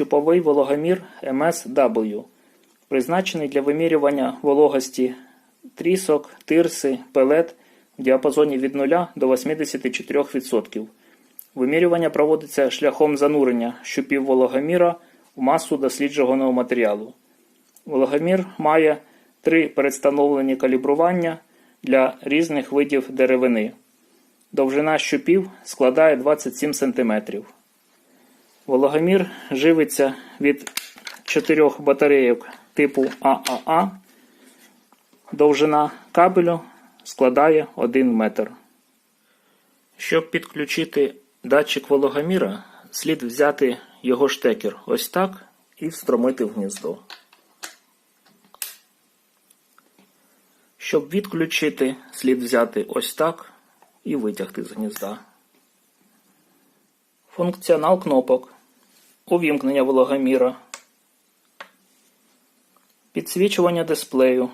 щуповий вологомір MSW, призначений для вимірювання вологості трісок, тирси, пелет в діапазоні від 0 до 84%. Вимірювання проводиться шляхом занурення щупів вологоміра в масу досліджуваного матеріалу. Вологомір має три передстановлені калібрування для різних видів деревини. Довжина щупів складає 27 см. Вологомір живиться від чотирьох батарейок типу ААА. Довжина кабелю складає 1 метр. Щоб підключити датчик вологоміра, слід взяти його штекер ось так і встромити в гніздо. Щоб відключити, слід взяти ось так і витягти з гнізда. Функціонал кнопок. Увімкнення вологоміра. Підсвічування дисплею.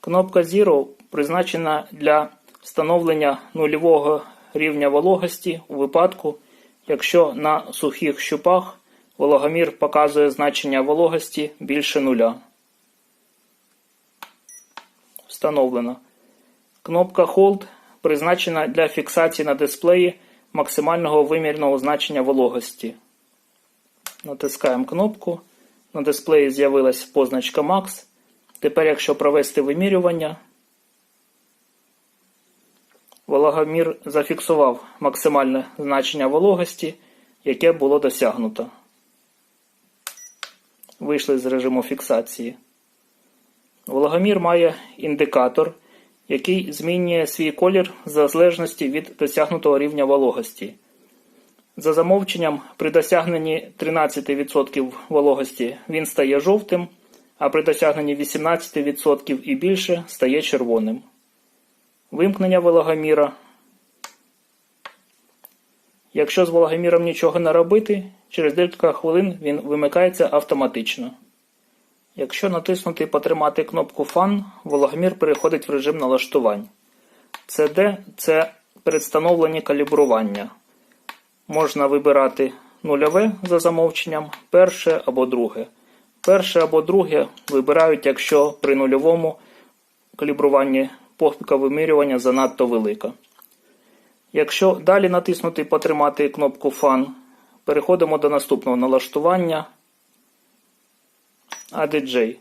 Кнопка Zero призначена для встановлення нульового рівня вологості у випадку, якщо на сухих щупах вологомір показує значення вологості більше нуля. Встановлено. Кнопка Hold призначена для фіксації на дисплеї максимального вимірного значення вологості. Натискаємо кнопку. На дисплеї з'явилась позначка Max. Тепер, якщо провести вимірювання, вологомір зафіксував максимальне значення вологості, яке було досягнуто. Вийшли з режиму фіксації. Вологомір має індикатор, який змінює свій колір в залежності від досягнутого рівня вологості. За замовченням, при досягненні 13% вологості він стає жовтим, а при досягненні 18% і більше стає червоним. Вимкнення вологоміра. Якщо з вологоміром нічого не робити, через декілька хвилин він вимикається автоматично. Якщо натиснути і потримати кнопку Fan, вологомір переходить в режим налаштувань. CD – це передстановлені калібрування. Можна вибирати нульове за замовченням, перше або друге. Перше або друге вибирають, якщо при нульовому калібруванні похибка вимірювання занадто велика. Якщо далі натиснути і потримати кнопку Fan, переходимо до наступного налаштування ADJ.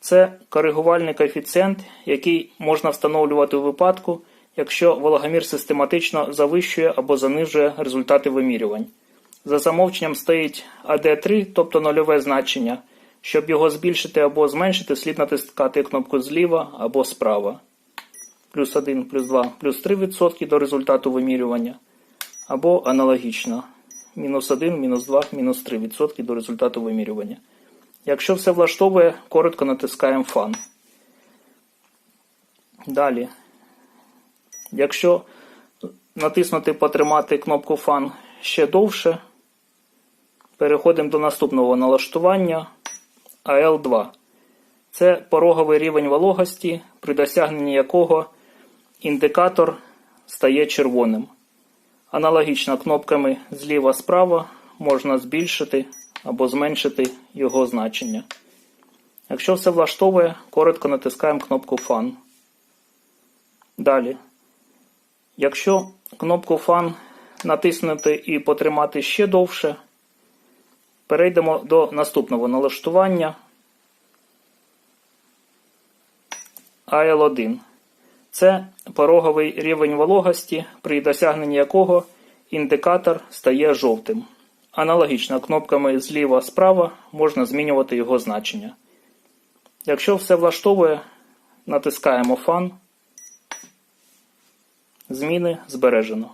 Це коригувальний коефіцієнт, який можна встановлювати у випадку, якщо вологомір систематично завищує або занижує результати вимірювань. За замовченням стоїть AD3, тобто нульове значення. Щоб його збільшити або зменшити, слід натискати кнопку зліва або справа. Плюс 1, плюс 2, плюс 3% до результату вимірювання. Або аналогічно. Мінус 1, мінус 2, мінус 3% до результату вимірювання. Якщо все влаштовує, коротко натискаємо Fan. Далі. Якщо натиснути потримати кнопку Fan ще довше, переходимо до наступного налаштування AL2. Це пороговий рівень вологості, при досягненні якого індикатор стає червоним. Аналогічно кнопками зліва-справа можна збільшити або зменшити його значення. Якщо все влаштовує, коротко натискаємо кнопку Fan. Далі. Якщо кнопку Fan натиснути і потримати ще довше, перейдемо до наступного налаштування AL1. Це пороговий рівень вологості, при досягненні якого індикатор стає жовтим. Аналогічно кнопками зліва-справа можна змінювати його значення. Якщо все влаштовує, натискаємо Фан, Зміни збережено.